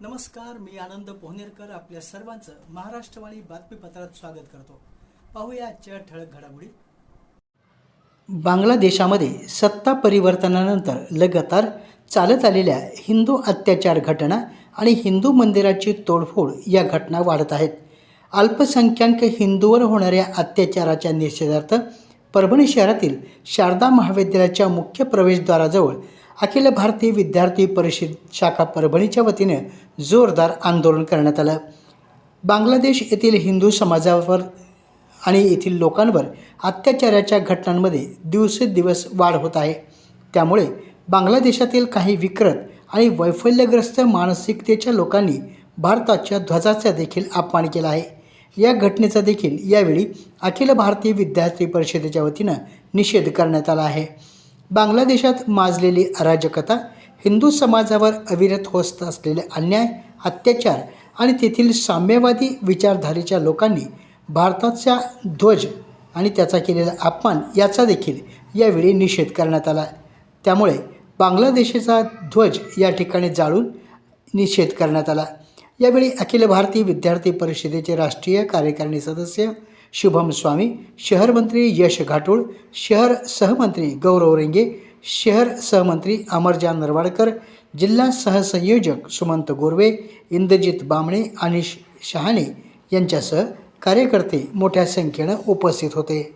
नमस्कार मी आनंद पोहनेरकर आपल्या सर्वांचं महाराष्ट्रवाणी बातमीपत्रात स्वागत करतो. पाहूया आजच्या ठळक घडामोडी. बांगलादेशामध्ये सत्ता परिवर्तनानंतर लगातार चालत आलेल्या हिंदू अत्याचार घटना आणि हिंदू मंदिराची तोडफोड या घटना वाढत आहेत. अल्पसंख्याक हिंदूवर होणाऱ्या अत्याचाराच्या निषेधार्थ परभणी शहरातील शारदा महाविद्यालयाच्या मुख्य प्रवेशद्वाराजवळ अखिल भारतीय विद्यार्थी परिषद शाखा परभणीच्या वतीने जोरदार आंदोलन करण्यात आलं. बांगलादेश येथील हिंदू समाजावर आणि येथील लोकांवर अत्याचाराच्या घटनांमध्ये दिवसेंदिवस वाढ होत आहे. त्यामुळे बांगलादेशातील काही विकृत आणि वैफल्यग्रस्त मानसिकतेच्या लोकांनी भारताच्या ध्वजाचा देखील अपमान केला आहे. या घटनेचा देखील यावेळी अखिल भारतीय विद्यार्थी परिषदेच्या वतीनं निषेध करण्यात आला आहे. बांगलादेशात माजलेली अराजकता हिंदू समाजावर अविरत होत असलेले अन्याय अत्याचार आणि तेथील साम्यवादी विचारधारेच्या लोकांनी भारताचा ध्वज आणि त्याचा केलेला अपमान याचा देखील यावेळी निषेध करण्यात आला. त्यामुळे बांगलादेशाचा ध्वज या ठिकाणी जाळून निषेध करण्यात आला. यावेळी अखिल भारतीय विद्यार्थी परिषदेचे राष्ट्रीय कार्यकारिणी सदस्य शुभम स्वामी शहर मंत्री यश घाटोळ शहर सहमंत्री गौरव रेंगे शहर सहमंत्री अमरजान नरवाडकर जिल्हा सहसंयोजक सुमंत गोरवे इंद्रजित बामणे आणि शहाणे यांच्यासह कार्यकर्ते मोठ्या संख्येनं उपस्थित होते.